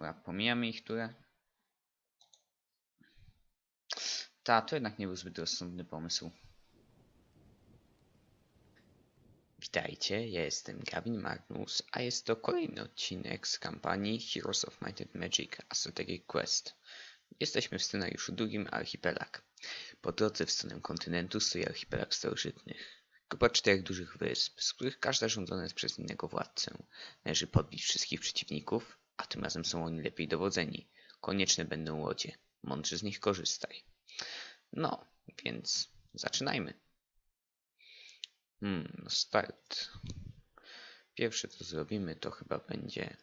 Dobra, pomijamy ich turę. Ta, to jednak nie był zbyt rozsądny pomysł. Witajcie, ja jestem Gavin Magnus, a jest to kolejny odcinek z kampanii Heroes of Might and Magic A Strategic Quest. Jesteśmy w scenariuszu drugim Archipelag. Po drodze w stronę kontynentu stoi archipelag starożytnych. Grupa czterech dużych wysp, z których każda rządzona jest przez innego władcę. Należy podbić wszystkich przeciwników, a tym razem są oni lepiej dowodzeni. Konieczne będą łodzie. Mądrze z nich korzystaj. No, więc zaczynajmy. Hmm, no start. Pierwsze co zrobimy to chyba będzie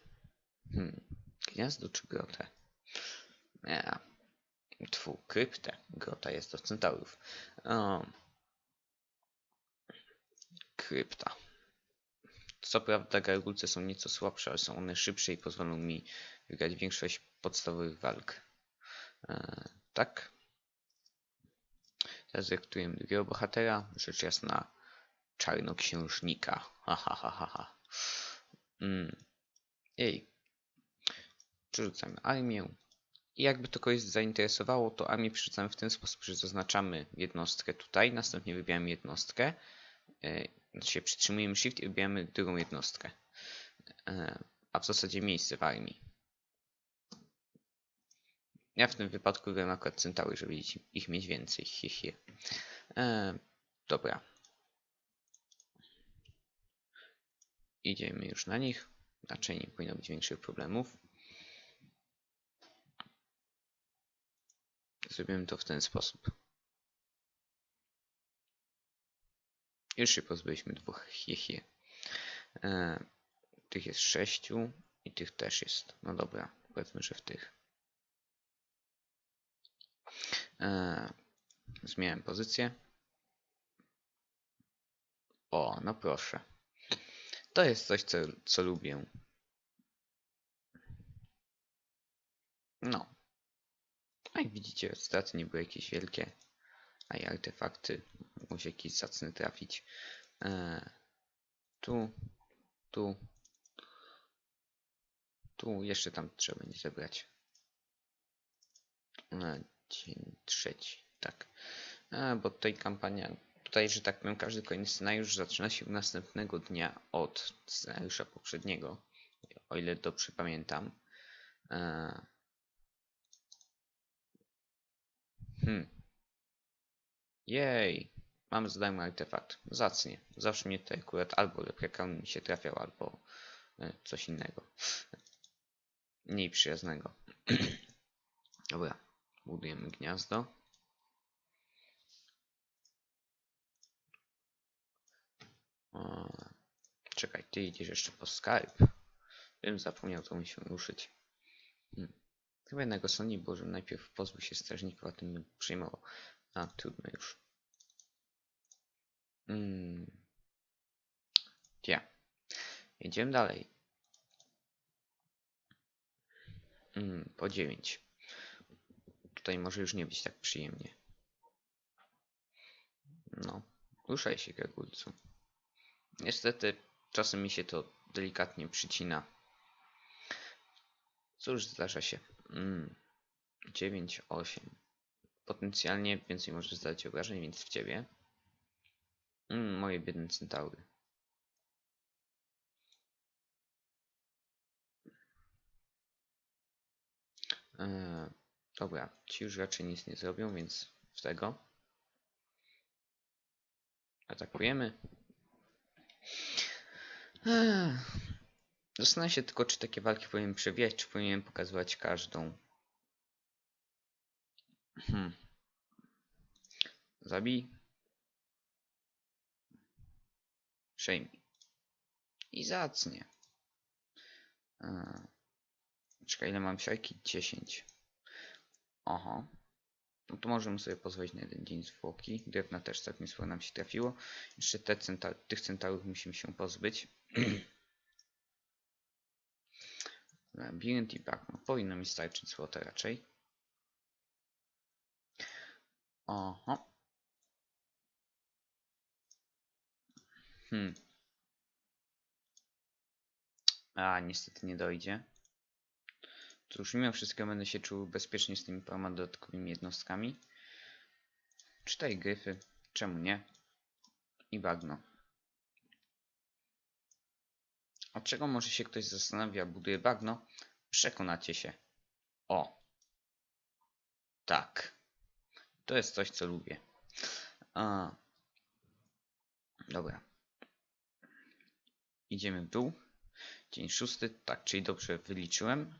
hmm, gniazdo czy grotę? Nie. Tfu, kryptę. Grota jest do centaurów. O. Krypta. Co prawda gargulce są nieco słabsze, ale są one szybsze i pozwolą mi wygrać większość podstawowych walk. E, tak. Teraz rekrutujemy drugiego bohatera. Rzecz jasna czarnoksiężnika. Ha, ha, ha, ha, ha. Mm. Ej. Przerzucamy armię. I jakby to kogoś zainteresowało, to armię przerzucamy w ten sposób, że zaznaczamy jednostkę tutaj, następnie wybieramy jednostkę, yy, znaczy przytrzymujemy shift i wybieramy drugą jednostkę. Yy, a w zasadzie miejsce w armii. Ja w tym wypadku wybrałem akurat centaury, żeby ich, mieć więcej. He. Yy, dobra. Idziemy już na nich. Raczej nie powinno być większych problemów. Zrobimy to w ten sposób. Już się pozbyliśmy dwóch hiehie. E, tych jest sześciu i tych też jest. No dobra, powiedzmy, że w tych. E, zmieniam pozycję. O, no proszę. To jest coś, co, co lubię. No. Jak widzicie, straty nie były jakieś wielkie, a i artefakty musi jakieś zacne trafić. E, tu, tu, tu, jeszcze tam trzeba będzie zebrać. E, dzień trzeci, tak. E, bo tutaj kampania, tutaj, że tak powiem, każdy kolejny scenariusz zaczyna się następnego dnia od scenariusza poprzedniego, o ile dobrze pamiętam. E, Hmm. Jej. Mamy za darmo artefakt. Zacnie. Zawsze mnie tutaj akurat albo leprechaun mi się trafiał, albo e, coś innego. Mniej przyjaznego. Dobra. Budujemy gniazdo. O, czekaj, ty idziesz jeszcze po Skype. Bym zapomniał, to musi ruszyć. Hmm. Chyba jednak rozsądniej było, że najpierw pozbył się strażników, a tym nie przejmował. A, trudno już. Mm. Ja. Jedziemy dalej. Mm, po 9. Tutaj może już nie być tak przyjemnie. No, ruszaj się, Gregulcu. Niestety, czasem mi się to delikatnie przycina. Cóż, zdarza się. Mm. 9, 8. Potencjalnie więcej może zdać obrażeń, więc w ciebie. Mm, moje biedne centaury. Eee, dobra, ci już raczej nic nie zrobią, więc w tego. Atakujemy. Eee. Zastanawiam się tylko, czy takie walki powinienem przewijać, czy powinienem pokazywać każdą. Hmm. Zabij. Przejmij. I zacnie. Czekaj, ile mam siajki? 10. Oho. No to możemy sobie pozwolić na jeden dzień zwłoki. Drewna też całkiem sporo nam się trafiło. Jeszcze te centa tych centarów musimy się pozbyć. Labirynt i brak. No, powinno mi starczyć złote raczej. Oho. Hmm. A, niestety nie dojdzie. Cóż, mimo wszystko będę się czuł bezpiecznie z tymi paroma dodatkowymi jednostkami. Cztery gryfy, czemu nie? I bagno. Od czego może się ktoś zastanawia, buduje bagno? Przekonacie się. O. Tak. To jest coś, co lubię. A. Dobra. Idziemy w dół. Dzień szósty, tak, czyli dobrze wyliczyłem.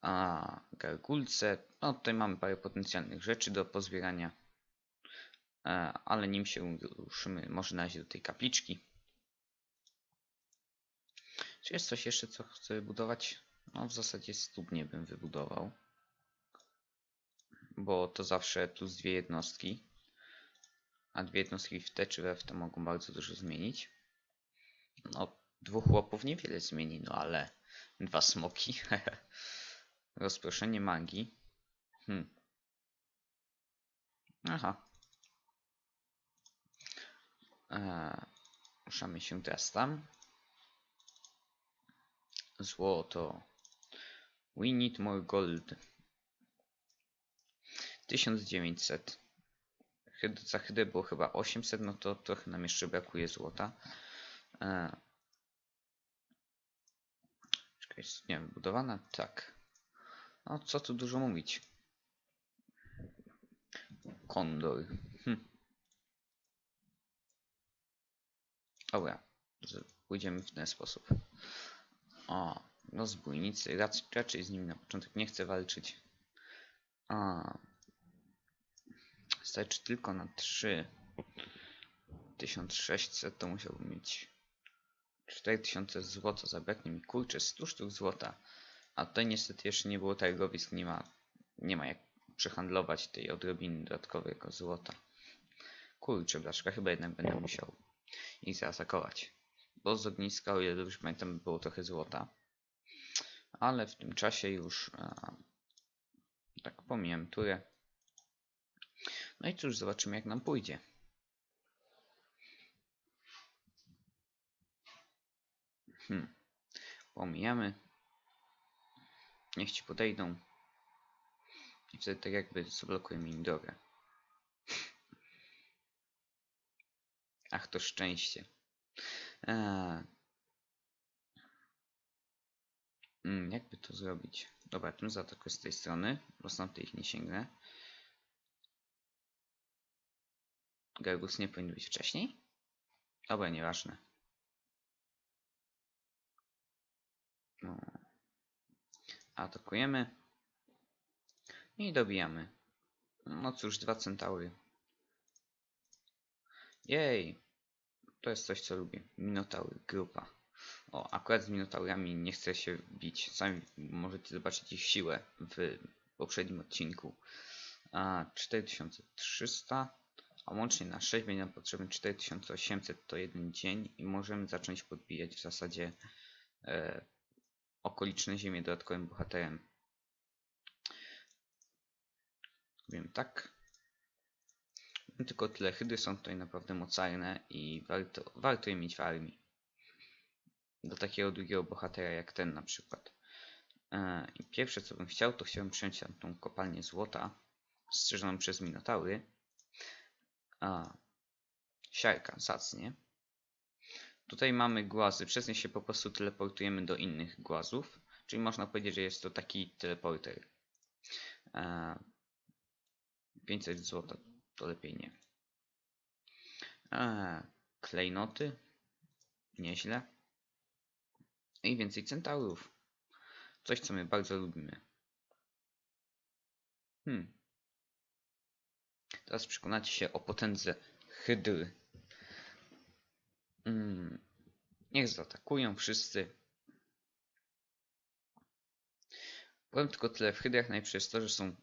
A gargulce, no tutaj mamy parę potencjalnych rzeczy do pozbierania. E, ale nim się ruszymy może na razie do tej kapliczki. Czy jest coś jeszcze, co chcę budować? No w zasadzie studnie bym wybudował. Bo to zawsze z dwie jednostki. A dwie jednostki w T czy w F to mogą bardzo dużo zmienić. No, dwóch łopów niewiele zmieni, no ale dwa smoki. Rozproszenie magii. Hmm. Aha. Eee, ruszamy się teraz tam. Złoto. We need more gold. 1900. Hyd za hydę było chyba 800, no to trochę nam jeszcze brakuje złota. Eee. Czekaj, jest nie wybudowana? Tak. No co tu dużo mówić. Kondor. Hm. Dobra, pójdziemy w ten sposób. O, rozbójnicy. Raczej, raczej z nimi na początek nie chcę walczyć. Starczy tylko na 3. 1600 to musiałbym mieć 4000 złota. Zabraknie mi kurczę 100 sztuk złota. A tutaj niestety jeszcze nie było targowisk. Nie ma, nie ma jak przehandlować tej odrobiny dodatkowego złota. Kurczę, blaszka, chyba jednak będę musiał ich zaatakować. Bo z ogniska, o ile dobrze pamiętam, było trochę złota. Ale w tym czasie już a, tak pomijam turę. No i cóż, zobaczymy jak nam pójdzie. Hmm. Pomijamy. Niech ci podejdą. I wtedy tak jakby zablokujemy im drogę. Ach, to szczęście. Eee. Mm, jakby to zrobić? Dobra, tym zaatakuję z tej strony, bo sam tej ich nie sięgnę. Gargus nie powinien być wcześniej? Dobra, nieważne. No. Atakujemy. I dobijamy. No cóż, dwa centaury. Jej! To jest coś, co lubię. Minotaury, grupa. O, akurat z Minotaurami nie chcę się bić. Sami możecie zobaczyć ich siłę w poprzednim odcinku. A 4300, a łącznie na 6 będzie nam potrzebny 4800 to jeden dzień i możemy zacząć podbijać w zasadzie e, okoliczne ziemie dodatkowym bohaterem. Wiem tak. Tylko tyle hydry są tutaj naprawdę mocarne i warto, warto je mieć w armii. Do takiego drugiego bohatera jak ten na przykład. E, I pierwsze co bym chciał, to chciałbym przyjąć tam tą kopalnię złota strzeżoną przez minotaury. A, siarka, zacnie. Tutaj mamy głazy, przez nie się po prostu teleportujemy do innych głazów. Czyli można powiedzieć, że jest to taki teleporter. E, 500 złota to lepiej nie. Klejnoty. Nieźle. I więcej centaurów. Coś, co my bardzo lubimy. Hmm. Teraz przekonacie się o potędze hydry. Hmm. Niech zaatakują wszyscy. Powiem tylko tyle. W hydrach najpierw to, że są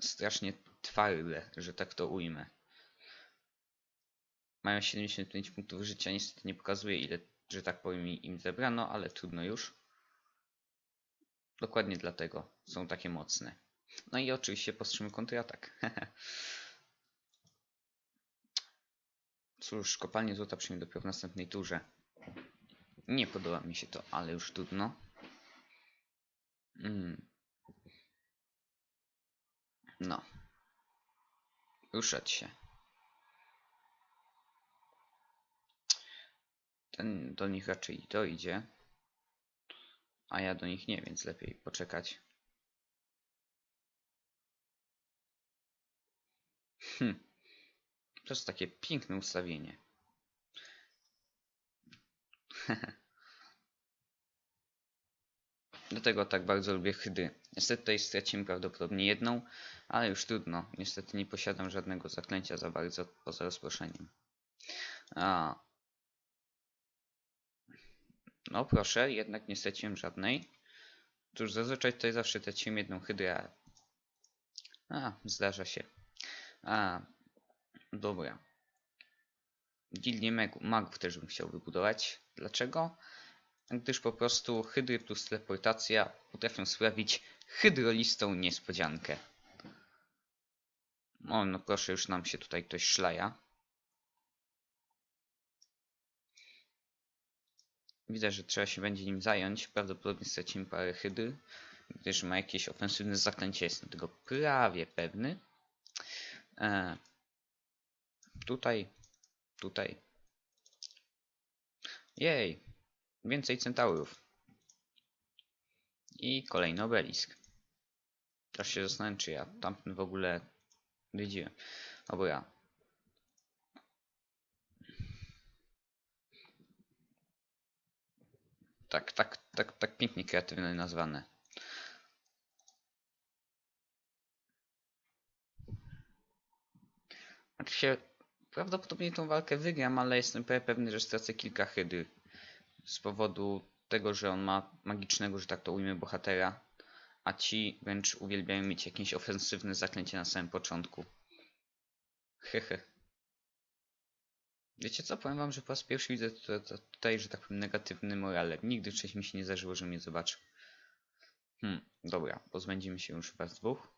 strasznie twarde, że tak to ujmę. Mają 75 punktów życia, niestety nie pokazuje ile, że tak powiem, im zebrano, ale trudno już. Dokładnie dlatego są takie mocne. No i oczywiście powstrzymamy kontratak. Cóż, kopalnie złota przyjmie dopiero w następnej turze. Nie podoba mi się to, ale już trudno. Mm. No. Ruszać się. Ten do nich raczej dojdzie. A ja do nich nie, więc lepiej poczekać. Hm. To jest takie piękne ustawienie. Dlatego tak bardzo lubię hydry. Niestety tutaj straciłem prawdopodobnie jedną, ale już trudno. Niestety nie posiadam żadnego zaklęcia za bardzo poza rozproszeniem. A. No proszę, jednak nie straciłem żadnej. Cóż, zazwyczaj tutaj zawsze traciłem jedną hydrę. A, zdarza się. A, dobra. Gildię mag- magów też bym chciał wybudować. Dlaczego? Gdyż po prostu hydry plus teleportacja potrafią sprawić hydrolistą niespodziankę. O, no proszę, już nam się tutaj ktoś szlaja. Widzę, że trzeba się będzie nim zająć. Prawdopodobnie stracimy parę hydr, gdyż ma jakieś ofensywne zaklęcie. Jestem tego prawie pewny. E, tutaj, tutaj. Jej, więcej centaurów. I kolejny obelisk. Teraz się zastanawiam, czy ja tamten w ogóle widziałem. Dobra. Tak, tak, tak, tak pięknie kreatywnie nazwane. Znaczy się, prawdopodobnie tą walkę wygram, ale jestem pewny, że stracę kilka hydr. Z powodu tego, że on ma magicznego, że tak to ujmę, bohatera. A ci wręcz uwielbiają mieć jakieś ofensywne zaklęcie na samym początku. Hehe. Wiecie co, powiem wam, że po raz pierwszy widzę tutaj że tak powiem, negatywny morale. Nigdy wcześniej mi się nie zdarzyło, że mnie zobaczył. Hmm, dobra, pozbędziemy się już was dwóch.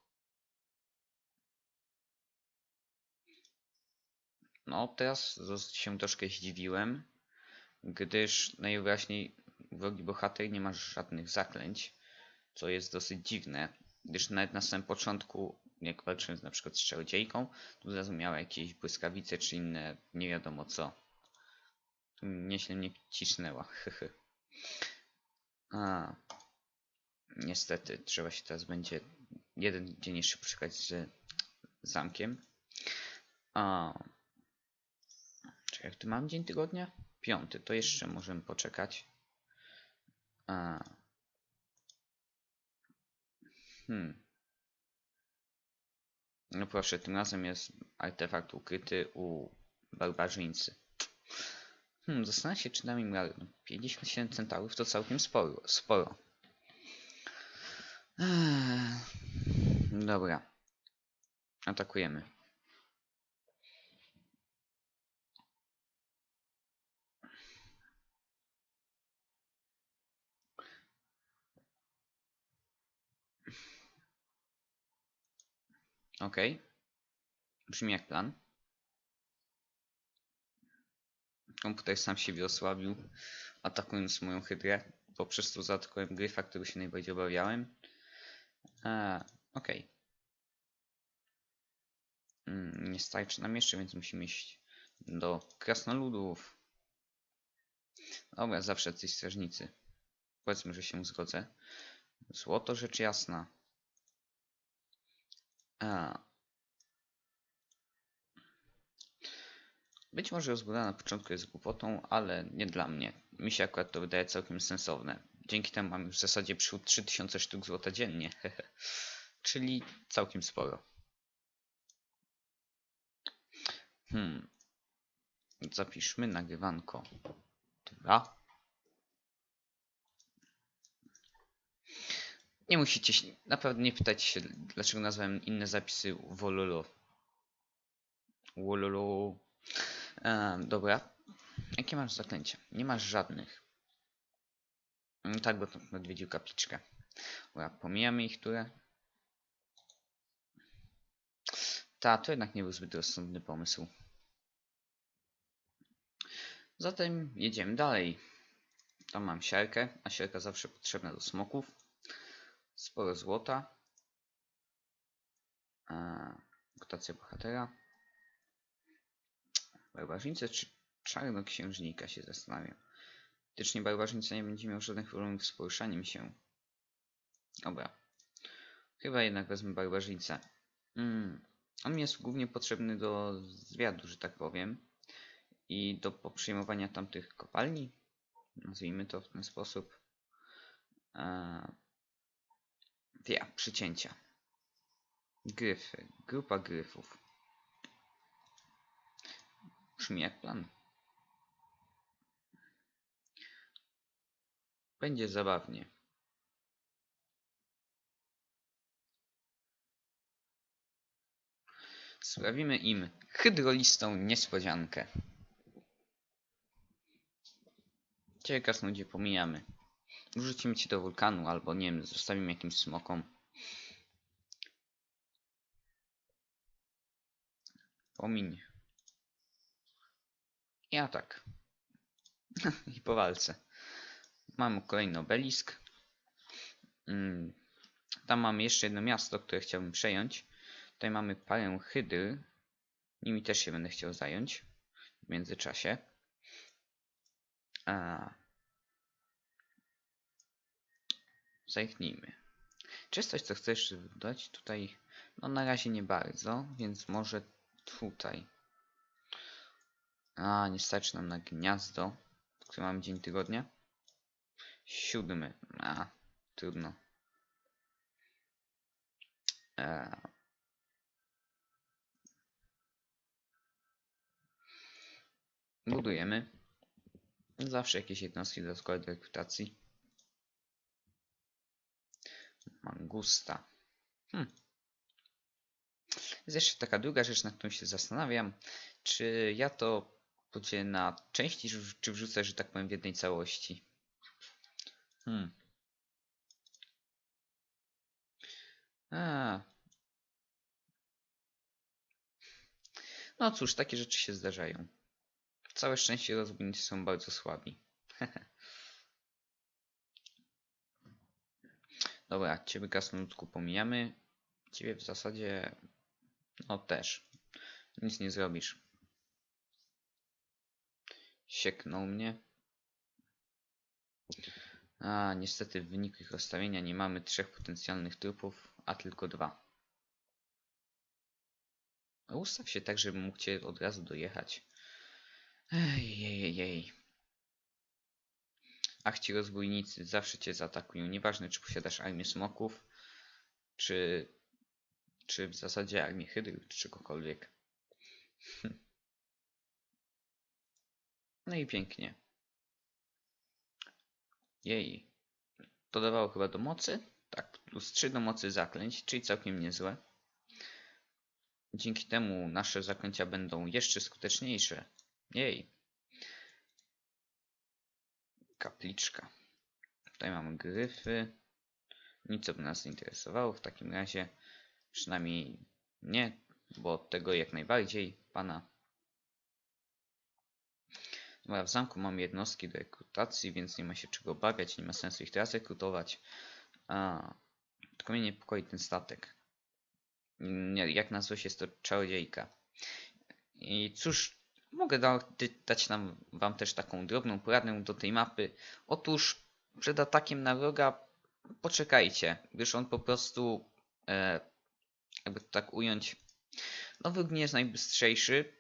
No, teraz się troszkę zdziwiłem, gdyż najwyraźniej wrogi bohater nie ma żadnych zaklęć, co jest dosyć dziwne, gdyż nawet na samym początku, jak walczyłem na przykład z czarodziejką, to miała jakieś błyskawice czy inne, nie wiadomo co. Tu nieźle mnie cisnęła. A, niestety, trzeba się teraz będzie jeden dzień jeszcze poczekać z zamkiem. A, czekaj, tu mam dzień tygodnia? Piąty, to jeszcze możemy poczekać. A. Hmm. No proszę, tym razem jest artefakt ukryty u barbarzyńcy. Hmm, zastanawiam się, czy dam im radę. No, 57 centaurów to całkiem sporo. sporo. Eee, dobra. Atakujemy. Ok. Brzmi jak plan. Komputer sam siebie osłabił, atakując moją hydrę. Poprzez to zaatakowałem gryfa, którego się najbardziej obawiałem. Ok. Mm, nie starczy nam jeszcze, więc musimy iść do krasnoludów. Dobra, zawsze coś strażnicy. Powiedzmy, że się zgodzę. Złoto rzecz jasna. Być może rozbudowa na początku jest głupotą, ale nie dla mnie. Mi się akurat to wydaje całkiem sensowne. Dzięki temu mam już w zasadzie przychód 3000 sztuk złota dziennie. Czyli całkiem sporo. Hmm. Zapiszmy nagrywanko. Dwa. Nie musicie się, naprawdę nie pytać się, dlaczego nazwałem inne zapisy Wololo. Wololo. E, dobra. Jakie masz zaklęcia? Nie masz żadnych. No tak, bo to odwiedził kapliczkę. Dobra, pomijamy ich, które. Ta, to jednak nie był zbyt rozsądny pomysł. Zatem jedziemy dalej. Tam mam siarkę, a siarka zawsze potrzebna do smoków. Sporo złota. Mutacja bohatera. Barbarzyńca czy czarnoksiężnika się zastanawiam. Faktycznie barbarzyńca nie będzie miał żadnych problemów z poruszaniem się. Dobra. Chyba jednak wezmę barbarzyńcę. Mm. On mi jest głównie potrzebny do zwiadu, że tak powiem. I do poprzejmowania tamtych kopalni. Nazwijmy to w ten sposób. Eee, ja, przycięcia. Gryfy. Grupa gryfów. Brzmi jak plan. Będzie zabawnie. Sprawimy im hydrolistą niespodziankę. Ciebie kasnudzie pomijamy. Wrzucimy ci do wulkanu, albo nie wiem, zostawimy jakimś smokom. Pomiń. Ja tak. I po walce. Mam kolejny obelisk. Mm, Tam mamy jeszcze jedno miasto, które chciałbym przejąć. Tutaj mamy parę hydr. Nimi też się będę chciał zająć w międzyczasie. A... Zajchnijmy. Czy jest coś, co chcesz dodać? Tutaj, no na razie nie bardzo, więc może tutaj. A, nie starczy nam na gniazdo, które mamy dzień tygodnia. Siódmy. A, trudno. Eee. Budujemy. Zawsze jakieś jednostki do rekrutacji. Mangusta. Hm. Jest jeszcze taka druga rzecz, nad którą się zastanawiam. Czy ja to podzielę na części, czy- czy wrzucę, że tak powiem, w jednej całości? Hmm. A. No cóż, takie rzeczy się zdarzają. Całe szczęście rozbójnicy są bardzo słabi. Dobra, ciebie krasnoludku pomijamy. Ciebie w zasadzie... No też. Nic nie zrobisz. Sieknął mnie. A, niestety w wyniku ich rozstawienia nie mamy trzech potencjalnych trupów, a tylko dwa. Ustaw się tak, żebym mógł cię od razu dojechać. Ej, jej, jej. Ach, ci rozbójnicy zawsze cię zaatakują. Nieważne, czy posiadasz armię smoków, czy, czy w zasadzie armię hydry, czy czegokolwiek. No i pięknie. Jej. Dodawało chyba do mocy? Tak, plus 3 do mocy zaklęć, czyli całkiem niezłe. Dzięki temu nasze zaklęcia będą jeszcze skuteczniejsze. Jej. Kapliczka. Tutaj mamy gryfy. Nic co by nas interesowało w takim razie. Przynajmniej nie, bo od tego jak najbardziej pana. Dobra, w zamku mamy jednostki do rekrutacji, więc nie ma się czego obawiać, nie ma sensu ich teraz rekrutować. A, tylko mnie niepokoi ten statek. Jak na złość jest to czarodziejka. I cóż, mogę da dać nam, wam też taką drobną poradę do tej mapy. Otóż przed atakiem na wroga poczekajcie, gdyż on po prostu, e, jakby to tak ująć, no wróg nie jest najbystrzejszy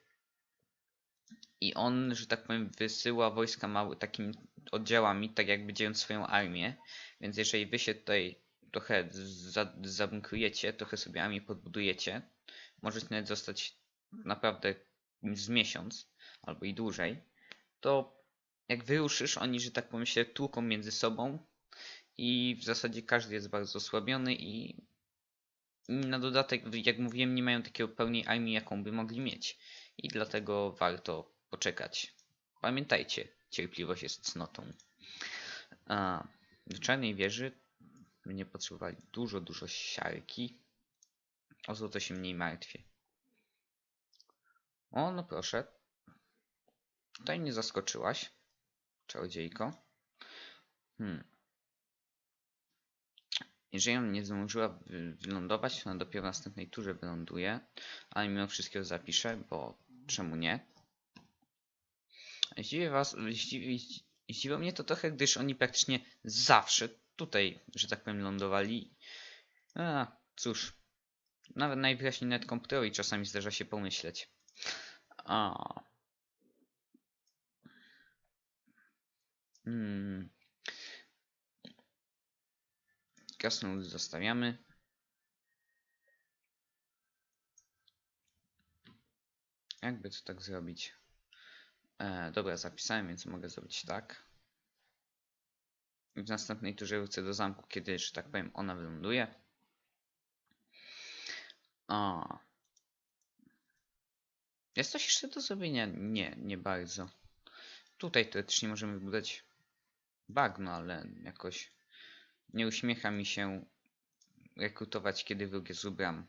i on, że tak powiem, wysyła wojska mały, takimi oddziałami, tak jakby dziejąc swoją armię, więc jeżeli wy się tutaj trochę za, zabunkrujecie, trochę sobie armię podbudujecie, możecie nawet zostać naprawdę z miesiąc albo i dłużej, to jak wyruszysz, oni, że tak powiem, się tłuką między sobą i w zasadzie każdy jest bardzo osłabiony i na dodatek, jak mówiłem, nie mają takiego pełnej armii, jaką by mogli mieć. I dlatego warto poczekać. Pamiętajcie, cierpliwość jest cnotą. A, do czarnej wieży mnie potrzebowali dużo, dużo siarki. O złoto się mniej martwię. O, no proszę. Tutaj nie zaskoczyłaś, czarodziejko. Hmm. Jeżeli ona nie zdążyła wy- wylądować, ona dopiero w następnej turze wyląduje. Ale mimo wszystkiego zapiszę, bo czemu nie? Zdziwię was, zdziwi, zdziwiło mnie to trochę, gdyż oni praktycznie zawsze tutaj, że tak powiem, lądowali. A, cóż. Nawet najwyraźniej net komputerowi czasami zdarza się pomyśleć. A. Hmm. Krasnolud zostawiamy. Jakby to tak zrobić? E, dobra, zapisałem, więc mogę zrobić tak. I w następnej turze wrócę do zamku, kiedy, że tak powiem, ona wyląduje. O. Jest coś jeszcze do zrobienia? Nie, nie bardzo. Tutaj teoretycznie możemy wybudować bagno, ale jakoś nie uśmiecha mi się rekrutować, kiedy wróg jest u bram.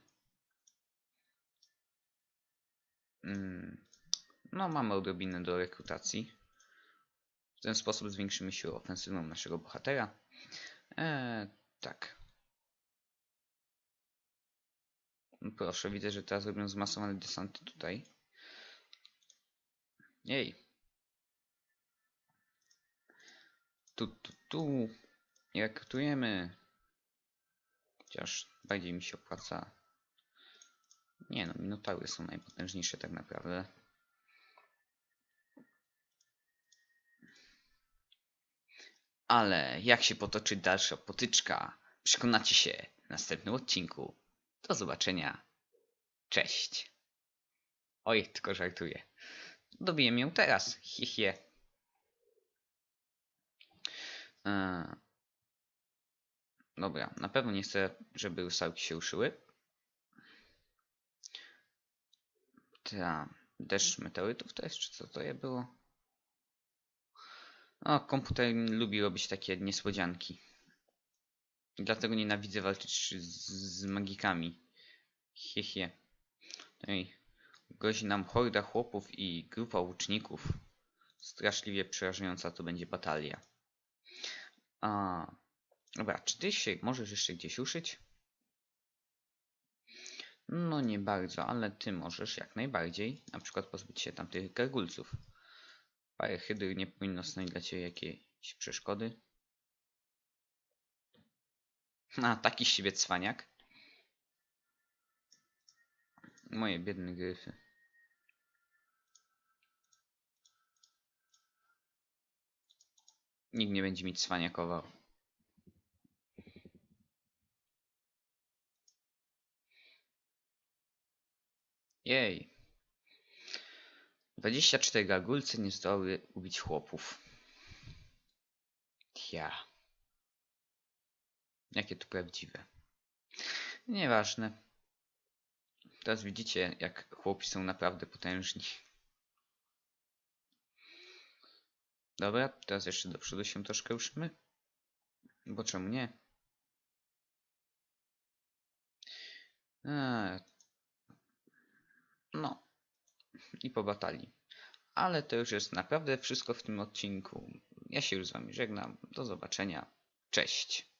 Mm. No, mamy odrobinę do rekrutacji. W ten sposób zwiększymy siłę ofensywną naszego bohatera. Eee, tak. Proszę, widzę, że teraz robią zmasowane desanty tutaj. Jej. Tu, tu, tu. I rekrutujemy. Chociaż bardziej mi się opłaca. Nie no, minotaury są najpotężniejsze tak naprawdę. Ale jak się potoczy dalsza potyczka, przekonacie się w następnym odcinku. Do zobaczenia. Cześć. Oj, tylko żartuję. Dobiję ją teraz. Hichie. Dobra, na pewno nie chcę, żeby rusałki się ruszyły. Ta, deszcz meteorytów to jest, czy co to je było? O, komputer lubi robić takie niespodzianki. I Dlatego nienawidzę walczyć z, z magikami. Hiechie. Ej, grozi nam horda chłopów i grupa łuczników. Straszliwie przerażająca to będzie batalia. A, dobra, czy ty się możesz jeszcze gdzieś uszyć? No nie bardzo, ale ty możesz jak najbardziej. Na przykład pozbyć się tamtych gargulców. Parę hydr nie powinno stanowić dla ciebie jakiejś przeszkody. A, taki siebie cwaniak. Moje biedne gryfy. Nikt nie będzie mi cwaniakował. Jej. 24 gargulce nie zdołały ubić chłopów. Ja. Jakie to prawdziwe. Nieważne. Teraz widzicie, jak chłopi są naprawdę potężni. Dobra, teraz jeszcze do przodu się troszkę ruszymy. Bo czemu nie? Eee. No. I po batalii. Ale to już jest naprawdę wszystko w tym odcinku. Ja się już z wami żegnam. Do zobaczenia. Cześć.